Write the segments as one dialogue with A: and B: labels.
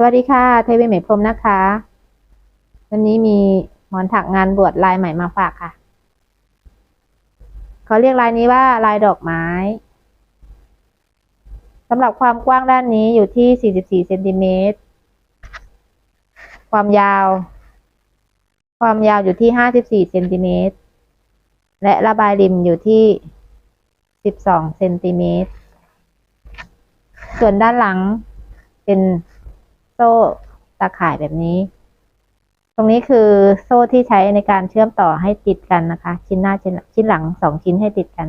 A: สวัสดีค่ะ เทวีเหมพรมนะคะ วันนี้มีหมอนถักงานบวชลายใหม่มาฝากค่ะเขาเรียกลายนี้ว่าลายดอกไม้สำหรับความกว้างด้านนี้อยู่ที่ 44เซนติเมตร ความยาว ความยาวอยู่ที่ 54เซนติเมตร และระบายริมอยู่ที่ 12เซนติเมตร ส่วนด้านหลังเป็น โซ่ตาข่ายแบบนี้ ตรงนี้คือโซ่ที่ใช้ในการเชื่อมต่อให้ติดกันนะคะ ชิ้นหน้าชิ้นหลังสองชิ้นให้ติดกัน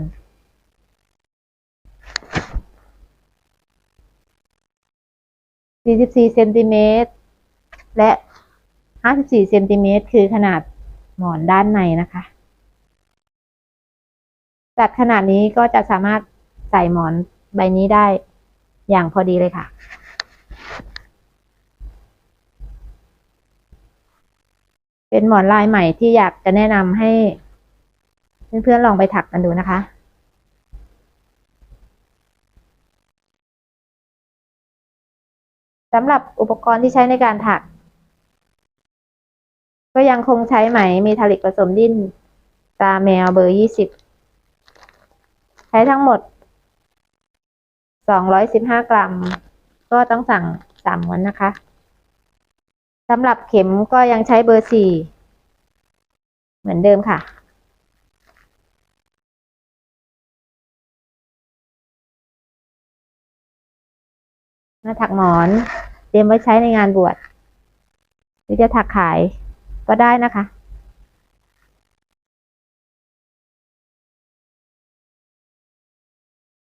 A: 44เซนติเมตรและ54เซนติเมตรคือขนาดหมอนด้านในนะคะ จัดขนาดนี้ก็จะสามารถใส่หมอนใบนี้ได้อย่างพอดีเลยค่ะ เป็นหมอนลายใหม่ที่อยากจะแนะนำให้ เพื่อนๆลองไปถักกันดูนะคะ สำหรับอุปกรณ์ที่ใช้ในการถัก ก็ยังคงใช้ไหมมีทาริกผสมดิ้นตาแมวเบอร์ยี่สิบใช้ทั้งหมดสองร้อยสิบห้ากรัม ก็ต้องสั่งสามม้วนนะคะ สำหรับเข็มก็ยังใช้เบอร์สี่เหมือนเดิมค่ะมาถักหมอนเตรียมไว้ใช้ในงานบวช หรือจะถักขายก็ได้นะคะ